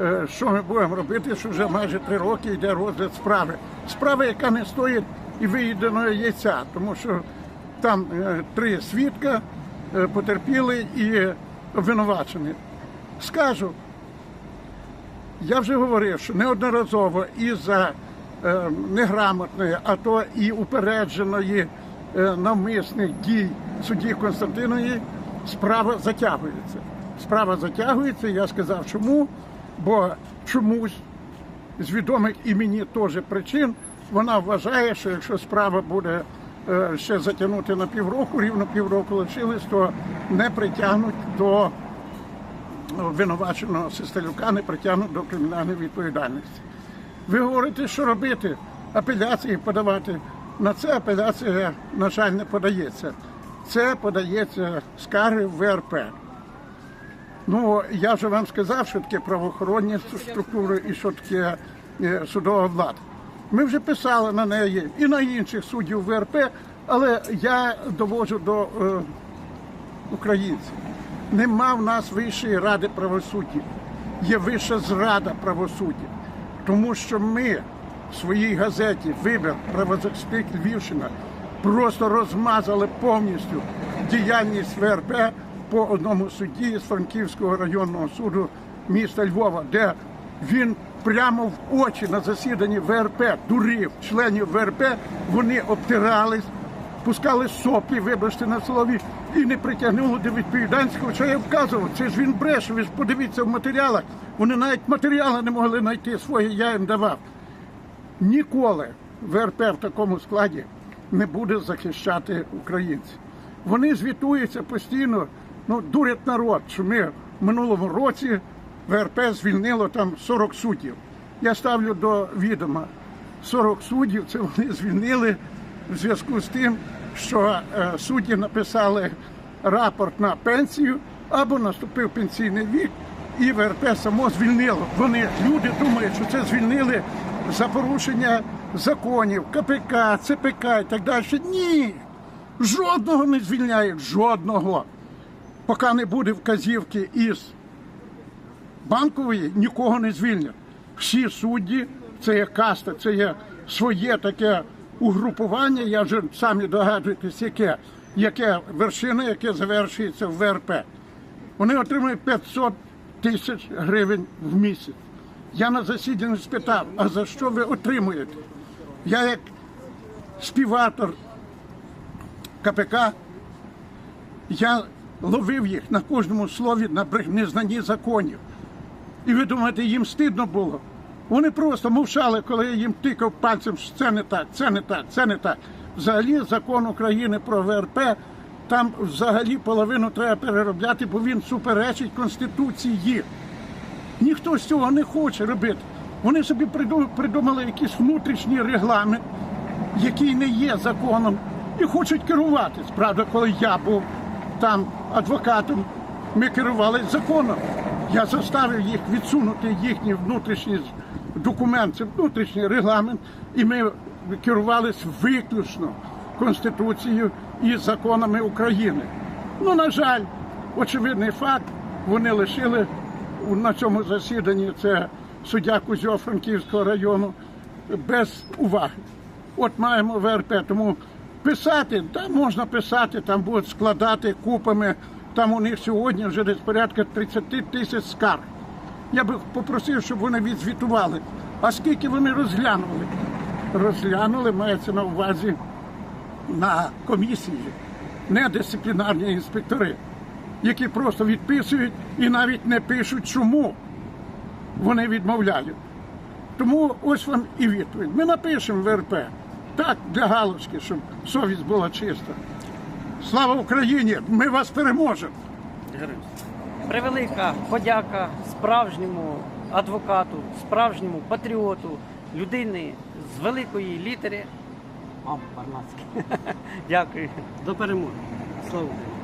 е, що ми будемо робити, що вже майже три роки йде розгляд справи. Справа, яка не стоїть і виїденого яйця, тому що там е, три свідка е, потерпіли і обвинувачені. Скажу, я вже говорив, що неодноразово із-за е, неграмотної, а то і упередженої навмисних дій судді Константинової справа затягується. Справа затягується, я сказав чому, бо чомусь з відомих і мені теж причин вона вважає, що якщо справа буде е, ще затягнути на півроку, рівно півроку лишилось, то не притягнуть до обвинуваченого Систелюка не притягнуть до кримінальної відповідальності. Ви говорите, що робити? Апеляції подавати. На це апеляція, на жаль, не подається. Це подається скарги в ВРП. Ну, я вже вам сказав, що таке правоохоронні структури і що таке е, судова влада. Ми вже писали на неї і на інших суддів ВРП, але я доводжу до е, українців. Нема в нас вищої ради правосуддя, є вища зрада правосуддя. Тому що ми в своїй газеті Вибір правозахисник Львівщина просто розмазали повністю діяльність ВРП по одному судді з Франківського районного суду міста Львова, де він прямо в очі на засіданні ВРП дурив членів ВРП, вони обтирались, пускали соплі, вибачте на слові, і не притягнули до відповідальності, хоча я вказував, це ж він бреше, ви ж подивіться в матеріалах. Вони навіть матеріали не могли знайти свої, я їм давав. Ніколи ВРП в такому складі не буде захищати українців. Вони звітуються постійно, ну, дурять народ, що ми в минулому році ВРП звільнило там 40 суддів. Я ставлю до відома 40 суддів, це вони звільнили в зв'язку з тим, що е, судді написали рапорт на пенсію або наступив пенсійний вік, і ВРП само звільнило. Вони люди думають, що це звільнили за порушення законів, КПК, ЦПК і так далі. Ні, жодного не звільняють, жодного. Поки не буде вказівки із банкової, нікого не звільнять. Всі судді, це є каста, це є своє таке угрупування. Я вже самі догадуєтесь, яке, яке вершина, яке завершується в ВРП. Вони отримують 500 тисяч гривень в місяць. Я на засіданні спитав, а за що ви отримуєте? Я як співавтор КПК, я ловив їх на кожному слові на незнанні законів. І ви думаєте, їм стидно було? Вони просто мовчали, коли я їм тикав пальцем, що це не так, це не так, це не так. Взагалі закон України про ВРП, там взагалі половину треба переробляти, бо він суперечить Конституції. Ніхто з цього не хоче робити. Вони собі придумали якийсь внутрішній регламент, який не є законом, і хочуть керуватись. Правда, коли я був там адвокатом, ми керувалися законом. Я заставив їх відсунути їхній внутрішній документ, це внутрішній регламент, і ми керувалися виключно Конституцією і законами України. Ну, на жаль, очевидний факт, вони лишили на цьому засіданні це суддя Кузьо Франківського району без уваги. От маємо ВРП, тому писати, та можна писати, там будуть складати купами. Там у них сьогодні вже десь порядка 30 тисяч скарг. Я би попросив, щоб вони відзвітували. А скільки вони розглянули? Розглянули, мається на увазі на комісії, не дисциплінарні інспектори, які просто відписують і навіть не пишуть, чому вони відмовляють. Тому ось вам і відповідь. Ми напишемо в РП. Так, для галочки, щоб совість була чиста. Слава Україні! Ми вас переможемо! Превелика подяка справжньому адвокату, справжньому патріоту, людини з великої літери. Мам, Парнацький. Дякую. До перемоги. Слава Україні!